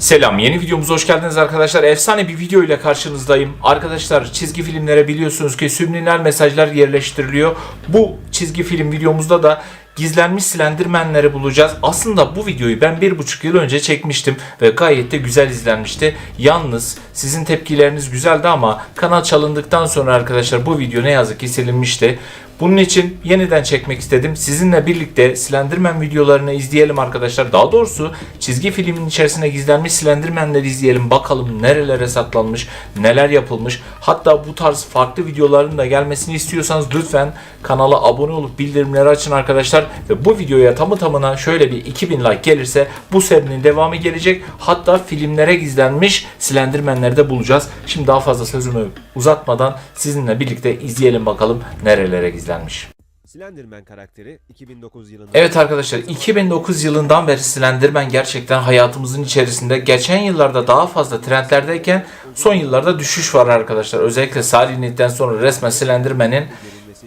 Selam, yeni videomuza hoş geldiniz arkadaşlar. Efsane bir video ile karşınızdayım. Arkadaşlar çizgi filmlere biliyorsunuz ki subliminal mesajlar yerleştiriliyor. Bu çizgi film videomuzda da gizlenmiş Slenderman'leri bulacağız. Aslında bu videoyu ben bir buçuk yıl önce çekmiştim ve gayet de güzel izlenmişti. Yalnız sizin tepkileriniz güzeldi ama kanal çalındıktan sonra arkadaşlar bu video ne yazık ki silinmişti. Bunun için yeniden çekmek istedim. Sizinle birlikte Slenderman videolarını izleyelim arkadaşlar. Daha doğrusu çizgi filmin içerisine gizlenmiş Slenderman'leri izleyelim. Bakalım nerelere saklanmış, neler yapılmış. Hatta bu tarz farklı videoların da gelmesini istiyorsanız lütfen kanala abone olup bildirimleri açın arkadaşlar. Ve bu videoya tamı tamına şöyle bir 2000 like gelirse bu serinin devamı gelecek. Hatta filmlere gizlenmiş Slenderman'leri de bulacağız. Şimdi daha fazla sözümü uzatmadan sizinle birlikte izleyelim bakalım nerelere gizlenmiş. Slenderman karakteri 2009 yılında Evet arkadaşlar 2009 yılından beri Slenderman gerçekten hayatımızın içerisinde geçen yıllarda daha fazla trendlerdeyken son yıllarda düşüş var arkadaşlar. Özellikle Salih'ten sonra resmen Slenderman'in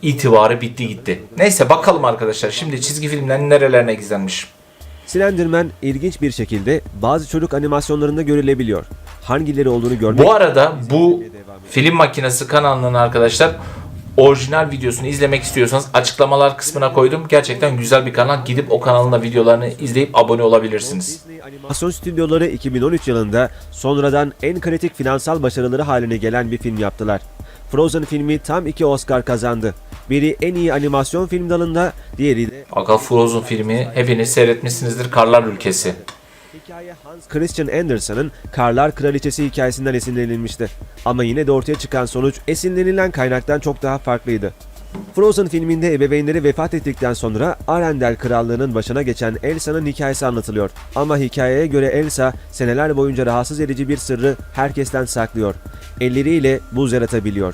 itibarı bitti gitti. Neyse bakalım arkadaşlar şimdi çizgi filmlerin nerelerine gizlenmiş. Slenderman ilginç bir şekilde bazı çocuk animasyonlarında görülebiliyor. Hangileri olduğunu görmek Bu arada bu film makinesi kanalının arkadaşlar orijinal videosunu izlemek istiyorsanız açıklamalar kısmına koydum. Gerçekten güzel bir kanal. Gidip o kanalın da videolarını izleyip abone olabilirsiniz. Animasyon Stüdyoları 2013 yılında sonradan en kritik finansal başarıları haline gelen bir film yaptılar. Frozen filmi tam iki Oscar kazandı. Biri en iyi animasyon film dalında, diğeri de Aga Frozen filmi hepiniz seyretmişsinizdir Karlar Ülkesi. Hikaye Hans Christian Andersen'ın Karlar Kraliçesi hikayesinden esinlenilmişti. Ama yine de ortaya çıkan sonuç esinlenilen kaynaktan çok daha farklıydı. Frozen filminde ebeveynleri vefat ettikten sonra Arendelle Krallığı'nın başına geçen Elsa'nın hikayesi anlatılıyor. Ama hikayeye göre Elsa seneler boyunca rahatsız edici bir sırrı herkesten saklıyor. Elleriyle buz yaratabiliyor.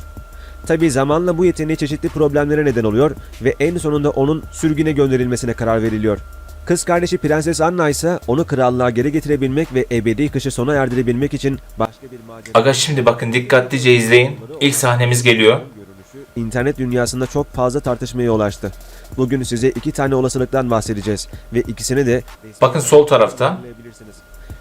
Tabi zamanla bu yeteneği çeşitli problemlere neden oluyor ve en sonunda onun sürgüne gönderilmesine karar veriliyor. Kız kardeşi Prenses Anna ise onu krallığa geri getirebilmek ve ebedi kışı sona erdirebilmek için başka bir macera Aga şimdi bakın dikkatlice izleyin. İlk sahnemiz geliyor. internet dünyasında çok fazla tartışmaya yol açtı. Bugün size iki tane olasılıktan bahsedeceğiz ve ikisini de Bakın sol tarafta.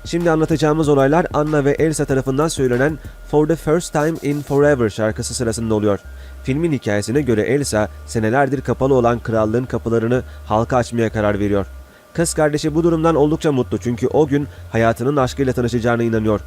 Şimdi anlatacağımız olaylar Anna ve Elsa tarafından söylenen For the First Time in Forever şarkısı sırasında oluyor. Filmin hikayesine göre Elsa senelerdir kapalı olan krallığın kapılarını halka açmaya karar veriyor. Kız kardeşi bu durumdan oldukça mutlu çünkü o gün hayatının aşkıyla tanışacağına inanıyor.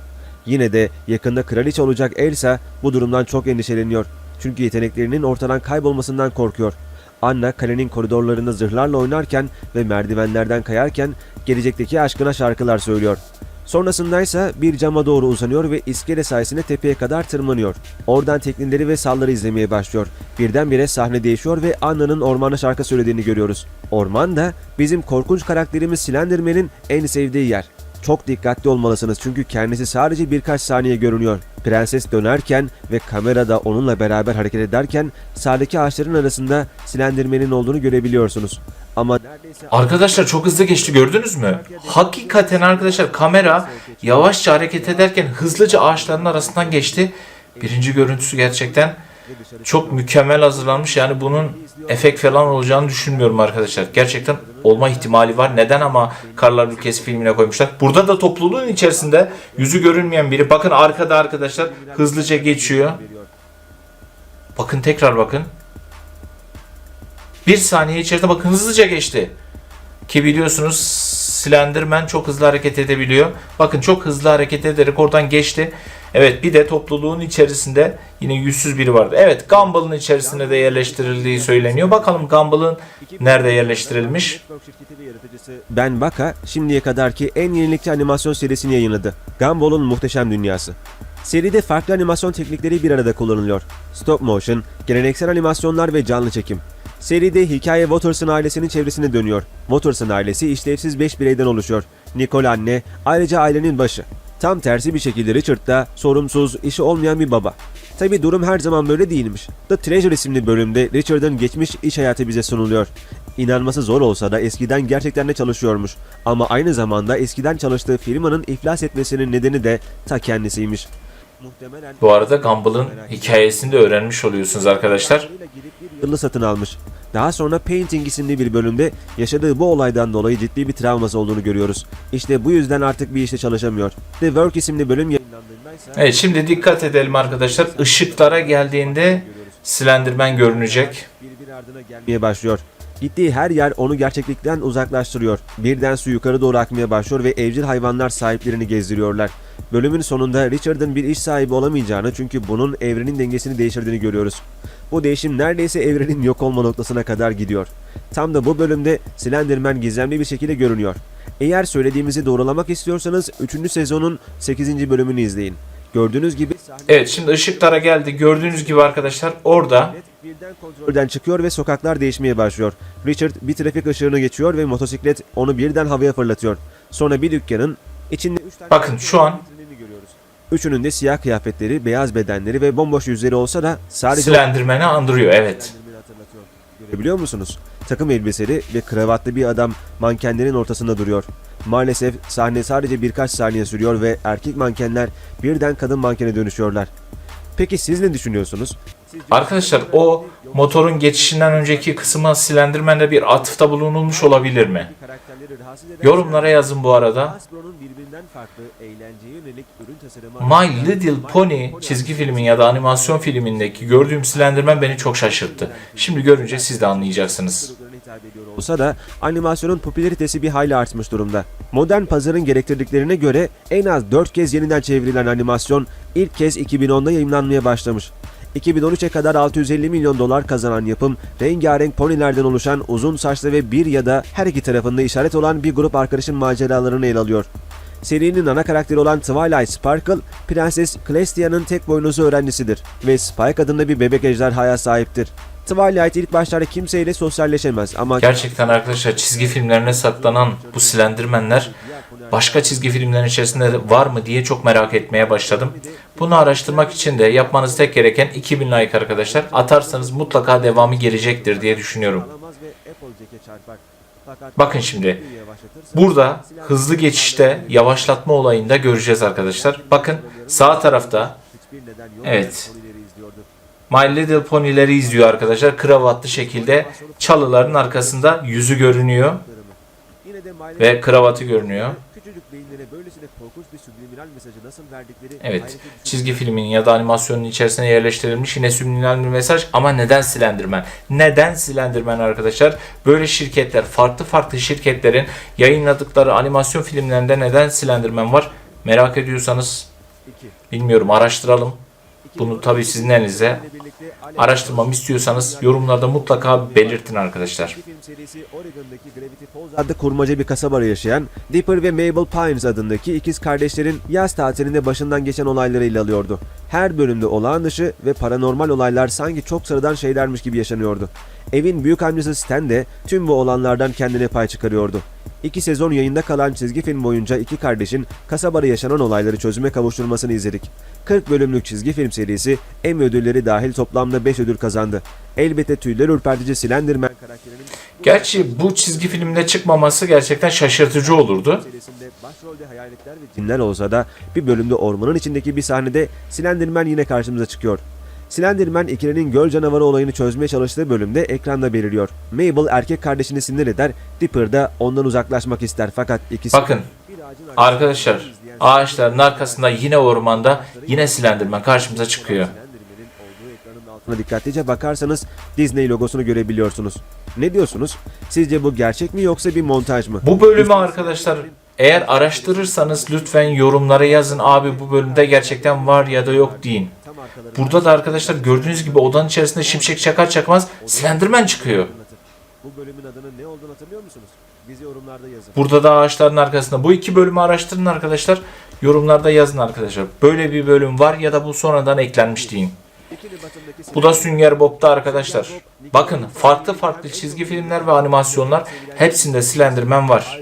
Yine de yakında kraliçe olacak Elsa bu durumdan çok endişeleniyor. Çünkü yeteneklerinin ortadan kaybolmasından korkuyor. Anna kalenin koridorlarında zırhlarla oynarken ve merdivenlerden kayarken gelecekteki aşkına şarkılar söylüyor. Sonrasında ise bir cama doğru uzanıyor ve iskele sayesinde tepeye kadar tırmanıyor. Oradan teknileri ve salları izlemeye başlıyor. Birdenbire sahne değişiyor ve Anna'nın ormanda şarkı söylediğini görüyoruz. Orman da bizim korkunç karakterimiz Slenderman'in en sevdiği yer. Çok dikkatli olmalısınız çünkü kendisi sadece birkaç saniye görünüyor. Prenses dönerken ve kamera da onunla beraber hareket ederken sağdaki ağaçların arasında Slenderman'in olduğunu görebiliyorsunuz. Ama Arkadaşlar çok hızlı geçti gördünüz mü? Hakikaten arkadaşlar kamera yavaşça hareket ederken hızlıca ağaçların arasından geçti. Birinci görüntüsü gerçekten çok mükemmel hazırlanmış. Yani bunun efekt falan olacağını düşünmüyorum arkadaşlar. Gerçekten olma ihtimali var. Neden ama Karlar Ülkesi filmine koymuşlar. Burada da topluluğun içerisinde yüzü görünmeyen biri. Bakın arkada arkadaşlar hızlıca geçiyor. Bakın tekrar bakın. Bir saniye içerisinde bakın hızlıca geçti. Ki biliyorsunuz Slenderman çok hızlı hareket edebiliyor. Bakın çok hızlı hareket ederek oradan geçti. Evet bir de topluluğun içerisinde yine yüzsüz biri vardı. Evet Gumball'ın içerisinde de yerleştirildiği söyleniyor. Bakalım Gumball'ın nerede yerleştirilmiş? Ben Baka şimdiye kadarki en yenilikçi animasyon serisini yayınladı. Gumball'un Muhteşem Dünyası. Seride farklı animasyon teknikleri bir arada kullanılıyor. Stop motion, geleneksel animasyonlar ve canlı çekim. Seride hikaye Watterson ailesinin çevresine dönüyor. Watterson ailesi işlevsiz 5 bireyden oluşuyor. Nicole anne, ayrıca ailenin başı. Tam tersi bir şekilde Richard da sorumsuz, işi olmayan bir baba. Tabi durum her zaman böyle değilmiş. The Treasure isimli bölümde Richard'ın geçmiş iş hayatı bize sunuluyor. İnanması zor olsa da eskiden gerçekten de çalışıyormuş. Ama aynı zamanda eskiden çalıştığı firmanın iflas etmesinin nedeni de ta kendisiymiş. Bu arada Gumball'ın hikayesini de öğrenmiş oluyorsunuz arkadaşlar. yıllı satın almış. Daha sonra Painting isimli bir bölümde yaşadığı bu olaydan dolayı ciddi bir travması olduğunu görüyoruz. İşte bu yüzden artık bir işte çalışamıyor. The Work isimli bölüm yayınlandığında ise Evet şimdi dikkat edelim arkadaşlar. Işıklara geldiğinde Slenderman görünecek. ardına gelmeye başlıyor. Gittiği her yer onu gerçeklikten uzaklaştırıyor. Birden su yukarı doğru akmaya başlıyor ve evcil hayvanlar sahiplerini gezdiriyorlar. Bölümün sonunda Richard'ın bir iş sahibi olamayacağını çünkü bunun evrenin dengesini değiştirdiğini görüyoruz. Bu değişim neredeyse evrenin yok olma noktasına kadar gidiyor. Tam da bu bölümde Slenderman gizemli bir şekilde görünüyor. Eğer söylediğimizi doğrulamak istiyorsanız 3. sezonun 8. bölümünü izleyin. Gördüğünüz gibi Evet şimdi ışıklara geldi. Gördüğünüz gibi arkadaşlar orada birden kontrolden çıkıyor ve sokaklar değişmeye başlıyor. Richard bir trafik ışığını geçiyor ve motosiklet onu birden havaya fırlatıyor. Sonra bir dükkanın içinde üç tane Bakın şu an-. Üçünün de siyah kıyafetleri, beyaz bedenleri ve bomboş yüzleri olsa da sadece Slenderman'i andırıyor evet. Görebiliyor musunuz? Takım elbiseli ve kravatlı bir adam mankenlerin ortasında duruyor. Maalesef sahne sadece birkaç saniye sürüyor ve erkek mankenler birden kadın mankene dönüşüyorlar. Peki siz ne düşünüyorsunuz? Arkadaşlar o motorun geçişinden önceki kısma Slenderman'de bir atıfta bulunulmuş olabilir mi? Yorumlara yazın bu arada. My Little Pony çizgi filmin ya da animasyon filmindeki gördüğüm Slenderman beni çok şaşırttı. Şimdi görünce siz de anlayacaksınız. olsa da animasyonun popülaritesi bir hayli artmış durumda. Modern pazarın gerektirdiklerine göre en az 4 kez yeniden çevrilen animasyon ilk kez 2010'da yayınlanmaya başlamış. 2013'e kadar 650 milyon dolar kazanan yapım, rengarenk ponilerden oluşan uzun saçlı ve bir ya da her iki tarafında işaret olan bir grup arkadaşın maceralarını ele alıyor. Serinin ana karakteri olan Twilight Sparkle, Prenses Celestia'nın tek boynuzlu öğrencisidir ve Spike adında bir bebek ejderhaya sahiptir. Twilight ilk başlarda kimseyle sosyalleşemez ama Gerçekten arkadaşlar çizgi filmlerine saklanan bu Slenderman'ler başka çizgi filmlerin içerisinde de var mı diye çok merak etmeye başladım. Bunu araştırmak için de yapmanız tek gereken 2000 like arkadaşlar. Atarsanız mutlaka devamı gelecektir diye düşünüyorum. Bakın şimdi burada hızlı geçişte yavaşlatma olayında göreceğiz arkadaşlar. Bakın sağ tarafta. Evet. My Little Pony'leri izliyor arkadaşlar. Kravatlı şekilde çalıların arkasında yüzü görünüyor ve kravatı görünüyor. Küçücük beyinlere böylesine korkunç bir subliminal mesajı nasıl verdikleri Evet. Çizgi filmin ya da animasyonun içerisine yerleştirilmiş yine subliminal bir mesaj ama neden Slenderman? Neden Slenderman arkadaşlar? Böyle şirketler, farklı farklı şirketlerin yayınladıkları animasyon filmlerinde neden Slenderman var? Merak ediyorsanız bilmiyorum araştıralım. Bunu tabii sizin Alex Araştırmamı istiyorsanız yorumlarda mutlaka belirtin arkadaşlar. Adlı kurmaca bir kasabada yaşayan Dipper ve Mabel Pines adındaki ikiz kardeşlerin yaz tatilinde başından geçen olayları ele alıyordu. Her bölümde olağan dışı ve paranormal olaylar sanki çok sıradan şeylermiş gibi yaşanıyordu. Evin büyük amcası Stan de tüm bu olanlardan kendine pay çıkarıyordu. İki sezon yayında kalan çizgi film boyunca iki kardeşin kasabada yaşanan olayları çözüme kavuşturmasını izledik. 40 bölümlük çizgi film serisi Emmy ödülleri dahil toplamda 5 ödül kazandı. Elbette tüyler ürpertici Slenderman karakterinin Gerçi bu çizgi filmde çıkmaması gerçekten şaşırtıcı olurdu. başrolde hayaletler ve cinler olsa da bir bölümde ormanın içindeki bir sahnede Slenderman yine karşımıza çıkıyor. Slenderman ikilinin göl canavarı olayını çözmeye çalıştığı bölümde ekranda beliriyor. Mabel erkek kardeşini sinir eder, Dipper da ondan uzaklaşmak ister fakat ikisi... Bakın arkadaşlar ağaçların arkasında yine ormanda yine Slenderman karşımıza çıkıyor. Dikkatlice bakarsanız Disney logosunu görebiliyorsunuz. Ne diyorsunuz? Sizce bu gerçek mi yoksa bir montaj mı? Bu bölümü arkadaşlar eğer araştırırsanız lütfen yorumlara yazın abi bu bölümde gerçekten var ya da yok deyin. Burada da arkadaşlar gördüğünüz gibi odanın içerisinde şimşek çakar çakmaz Slenderman çıkıyor. Bu bölümün adının ne olduğunu hatırlıyor musunuz? Bizi yorumlarda yazın. Burada da ağaçların arkasında. Bu iki bölümü araştırın arkadaşlar. Yorumlarda yazın arkadaşlar. Böyle bir bölüm var ya da bu sonradan eklenmiş deyin. Bu da Sünger Bob'ta arkadaşlar. Bakın farklı farklı çizgi filmler ve animasyonlar hepsinde Slenderman var.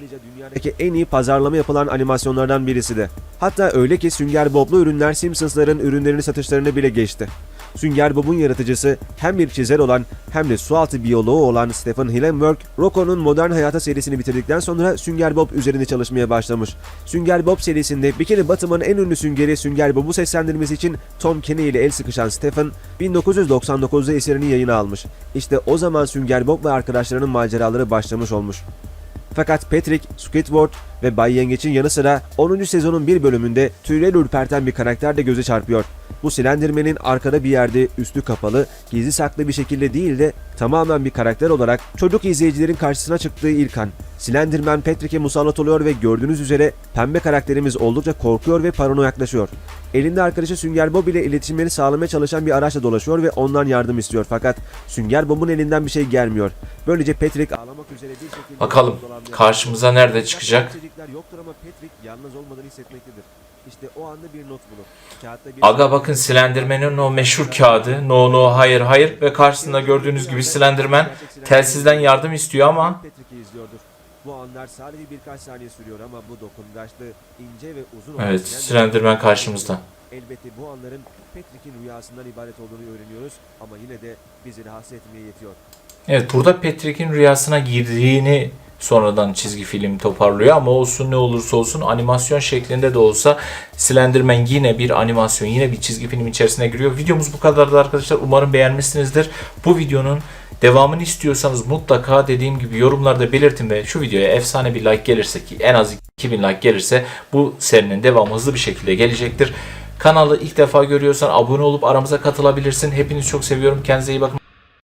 Dünyadaki en iyi pazarlama yapılan animasyonlardan birisi de. Hatta öyle ki Sünger Bob'lu ürünler Simpsons'ların ürünlerini satışlarını bile geçti. Sünger Bob'un yaratıcısı hem bir çizer olan hem de sualtı biyoloğu olan Stephen Hillenburg, Rocko'nun modern hayata serisini bitirdikten sonra Sünger Bob üzerinde çalışmaya başlamış. Sünger Bob serisinde bir kere en ünlü süngeri Sünger Bob'u seslendirmesi için Tom Kenny ile el sıkışan Stephen, 1999'da eserini yayına almış. İşte o zaman Sünger Bob ve arkadaşlarının maceraları başlamış olmuş. Fakat Patrick, Squidward ve Bay Yengeç'in yanı sıra 10. sezonun bir bölümünde tüyleri ürperten bir karakter de göze çarpıyor. Bu Slenderman'in arkada bir yerde üstü kapalı, gizli saklı bir şekilde değil de tamamen bir karakter olarak çocuk izleyicilerin karşısına çıktığı ilk an. Slenderman Patrick'e musallat oluyor ve gördüğünüz üzere pembe karakterimiz oldukça korkuyor ve paranoyaklaşıyor. Elinde arkadaşı Sünger Bob ile iletişimleri sağlamaya çalışan bir araçla dolaşıyor ve ondan yardım istiyor fakat Sünger Bob'un elinden bir şey gelmiyor. Böylece Patrick ağlamak üzere bir şekilde Bakalım karşımıza nerede çıkacak? Yoktur ama Patrick yalnız olmadığını hissetmektedir. İşte o anda bir not bulur. Kağıtta bir Aga bakın Slenderman'in o meşhur kağıdı no no hayır hayır ve karşısında gördüğünüz gibi Slenderman telsizden yardım istiyor ama Patrick'i izliyordur. Bu anlar sadece birkaç saniye sürüyor ama bu dokungaçlı, ince ve uzun olan evet Slenderman karşımızda. Elbette bu anların Patrick'in rüyasından ibaret olduğunu öğreniyoruz ama yine de bizi rahatsız etmeye yetiyor. Evet burada Patrick'in rüyasına girdiğini sonradan çizgi film toparlıyor ama olsun ne olursa olsun animasyon şeklinde de olsa Slenderman yine bir animasyon yine bir çizgi film içerisine giriyor. Videomuz bu kadardı arkadaşlar. Umarım beğenmişsinizdir. Bu videonun devamını istiyorsanız mutlaka dediğim gibi yorumlarda belirtin ve şu videoya efsane bir like gelirse ki en az 2000 like gelirse bu serinin devamı hızlı bir şekilde gelecektir. Kanalı ilk defa görüyorsan abone olup aramıza katılabilirsin. Hepinizi çok seviyorum. Kendinize iyi bakın.